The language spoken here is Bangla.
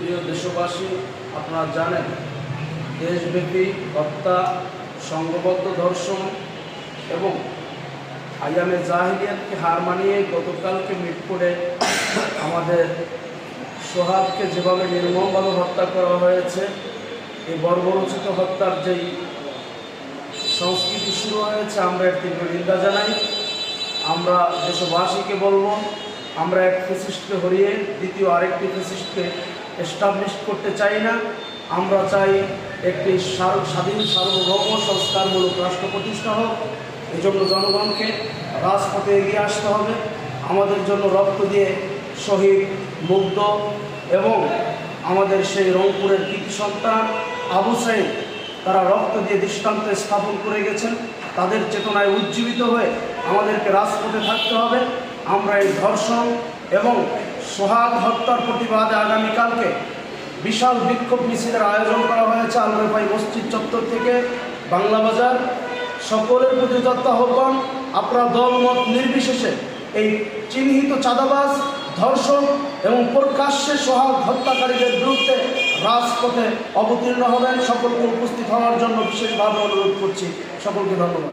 প্রিয় দেশবাসী, আপনারা জানেন, দেশব্যাপী হত্যা, সংঘবদ্ধ ধর্ষণ এবং আইয়ামে জাহিলিয়াতকে হার মানিয়ে গতকালকে মিটপুরে আমাদের সোহাগকে যেভাবে নির্মমভাবে হত্যা করা হয়েছে, এই বর্বরচিত হত্যার যেই সংস্কৃতি শুরু হয়েছে, আমরা এর তীব্র নিন্দা জানাই। আমরা দেশবাসীকে বলব, আমরা এক ফেসিস্টকে হরিয়ে দ্বিতীয় আরেকটি ফেসিস্টকে এস্টাবলিশ করতে চাই না। আমরা চাই একটি স্বাধীন সার্বভৌম সংস্কারমূলক রাষ্ট্র প্রতিষ্ঠা হোক। এই জন্য জনগণকে রাজপথে এগিয়ে আসতে হবে। আমাদের জন্য রক্ত দিয়ে শহীদ, মুগ্ধ এবং আমাদের সেই রংপুরের কৃতি সন্তান আবু সাইদ, তারা রক্ত দিয়ে দৃষ্টান্ত স্থাপন করে গেছেন। তাদের চেতনায় উজ্জীবিত হয়ে আমাদেরকে রাজপথে থাকতে হবে। আমরা এই ধর্ষণ এবং সোহাগ হত্যার প্রতিবাদে আগামীকালকে বিশাল বিক্ষোভ মিছিলের আয়োজন করা হয়েছে আলমেপাই মসজিদ চত্বর থেকে বাংলা বাজার। সকলের প্রতি আহ্বান, আপনারা দলমত নির্বিশেষে এই চিহ্নিত চাঁদাবাজ ধর্ষণ এবং প্রকাশ্যে সোহাগ হত্যাকারীদের বিরুদ্ধে রাজপথে অবতীর্ণ হবেন। সকলকে উপস্থিত হওয়ার জন্য বিশেষভাবে অনুরোধ করছি। সকলকে ধন্যবাদ।